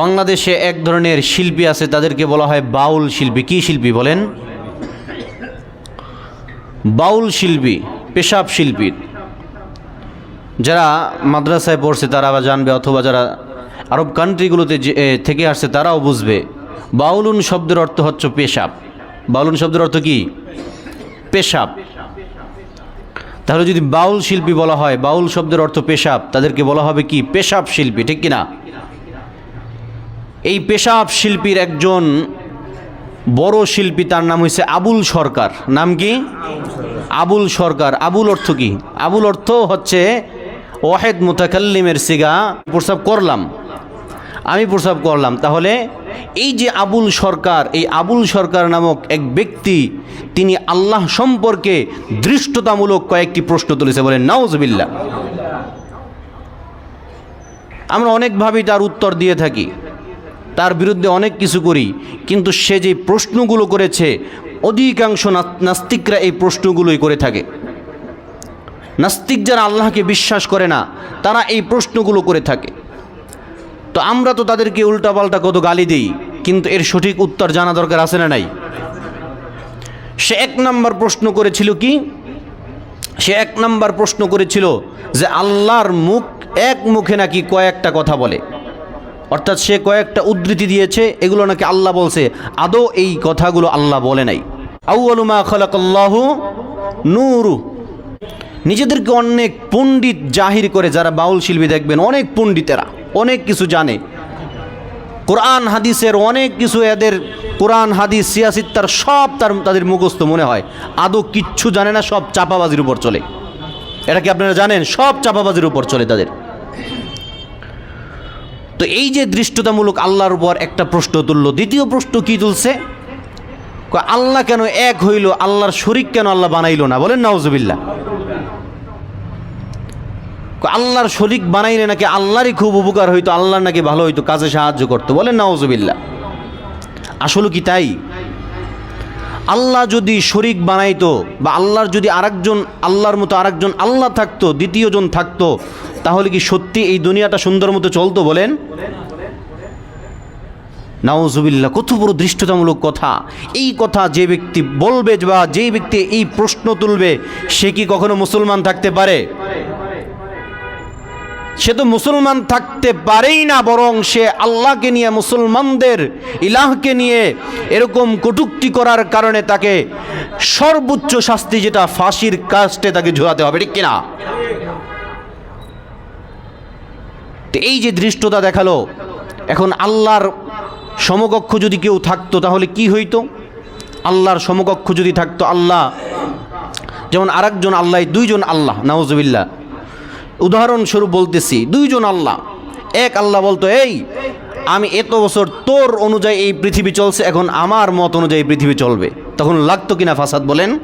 বাংলাদেশে এক ধরনের শিল্পী আছে, তাদেরকে বলা হয় বাউল শিল্পী। কি শিল্পী বলেন? বাউল শিল্পী, পেশাব শিল্পী। যারা মাদ্রাসায় পড়ছে, তারা জানবে, অথবা যারা আরব কান্ট্রিগুলোতে থেকে আসছে, তারাও বুঝবে। বাউলুন শব্দের অর্থ হচ্ছে পেশাব। বাউলুন শব্দের অর্থ কি? পেশাব। তাহলে যদি বাউল শিল্পী বলা হয়, বাউল শব্দের অর্থ পেশাব, তাদেরকে বলা হবে কি? পেশাব শিল্পী, ঠিক কিনা? এই পেশাব শিল্পীর একজন বড় শিল্পী, তার নাম হয়েছে আবুল সরকার। নাম কি? আবুল সরকার। আবুল অর্থ কি? আবুল অর্থ হচ্ছে ওয়াহেদ মুতাকাল্লিমের সিগা প্রস্তাব করলাম। আমি প্রস্তাব করলাম। তাহলে এই যে আবুল সরকার, এই আবুল সরকার নামক এক ব্যক্তি, তিনি আল্লাহ সম্পর্কে দৃষ্টতামূলক কয়েকটি প্রশ্ন তুলেছে বলেন নাউজবিল্লা আমরা অনেকভাবেই তার উত্তর দিয়ে থাকি। তার বিরুদ্ধে অনেক কিছু করি, কিন্তু সে যে প্রশ্নগুলো করেছে, অধিকাংশ নাস্তিকরা এই প্রশ্নগুলোই করে থাকে। নাস্তিক যারা আল্লাহকে বিশ্বাস করে না, তারা এই প্রশ্নগুলো করে থাকে। তো আমরা তো তাদেরকে উল্টাপাল্টা কত গালি দিই, কিন্তু এর সঠিক উত্তর জানা দরকার আছে না নাই? সে এক নাম্বার প্রশ্ন করেছিল কি? সে এক নাম্বার প্রশ্ন করেছিল যে আল্লাহর মুখ এক মুখে নাকি কয়েকটা কথা বলে। অর্থাৎ সে কয়েকটা উদ্ধৃতি দিয়েছে, এগুলো নাকি আল্লাহ বলছে। আদৌ এই কথাগুলো আল্লাহ বলে নাই। আউআলুমা নিজেদেরকে অনেক পণ্ডিত জাহির করে যারা বাউল শিল্পী দেখবেন, অনেক পণ্ডিতেরা, অনেক কিছু জানে। কোরআন, হাদিসের অনেক কিছু এদের, কোরআন, হাদিস সিয়াসিত্তার সব তার, তাদের মুখস্থ মনে হয়। আদৌ কিচ্ছু জানে না, সব চাপাবাজির উপর চলে। এটা কি আপনারা জানেন? সব চাপাবাজির উপর চলে তাদের। তো এই যে দৃষ্টতামূলক আল্লাহর উপর একটা প্রশ্ন তুলল, দ্বিতীয় প্রশ্ন কি তুলছে? আল্লাহ কেন এক হইল, আল্লাহর শরিক কেন আল্লাহ বানাইল না? বলেন নওয়াজবিল্লা আল্লাহর শরিক বানাইলে নাকি আল্লাহরই খুব উপকার হইতো, আল্লাহর নাকি ভালো হইতো, কাজে সাহায্য করতো। বলেন নওয়াজবিল্লা আসলে কি তাই? আল্লাহ যদি শরিক বানাইতো বা আল্লাহর যদি আরেকজন, আল্লাহর মতো আরেকজন আল্লাহ থাকতো, দ্বিতীয়জন থাকতো, তাহলে কি সত্যি এই দুনিয়াটা সুন্দর মতো চলতো বলেন? নাউজুবিল্লাহ, কত বড় দৃষ্টতামূলক কথা। এই কথা যে ব্যক্তি বলবে বা যেই ব্যক্তি এই প্রশ্ন তুলবে, সে কি কখনো মুসলমান থাকতে পারে? সে তো মুসলমান থাকতে পারেই না, বরং সে আল্লাহকে নিয়ে, মুসলমানদের ইলাহকে নিয়ে এরকম কটুক্তি করার কারণে তাকে সর্বোচ্চ শাস্তি যেটা ফাঁসির কাস্টে তাকে ঝোলাতে হবে, ঠিক কিনা? তো এই যে দৃষ্টতা দেখাল, এখন আল্লাহর সমকক্ষ যদি কেউ থাকতো, তাহলে কি হইতো? আল্লাহর সমকক্ষ যদি থাকতো, আল্লাহ, যেমন আরেকজন আল্লাহ, দুইজন আল্লাহ নাউজবিল্লা উদাহরণস্বরূপ বলতেছি, দুইজন আল্লাহ। এক আল্লাহ বলতো, এই, আমি এত বছর তোর অনুযায়ী এই পৃথিবী চলছে, এখন আমার মত অনুযায়ী পৃথিবী চলবে। তখন লাগতো কিনা ফাসাদ বলেন?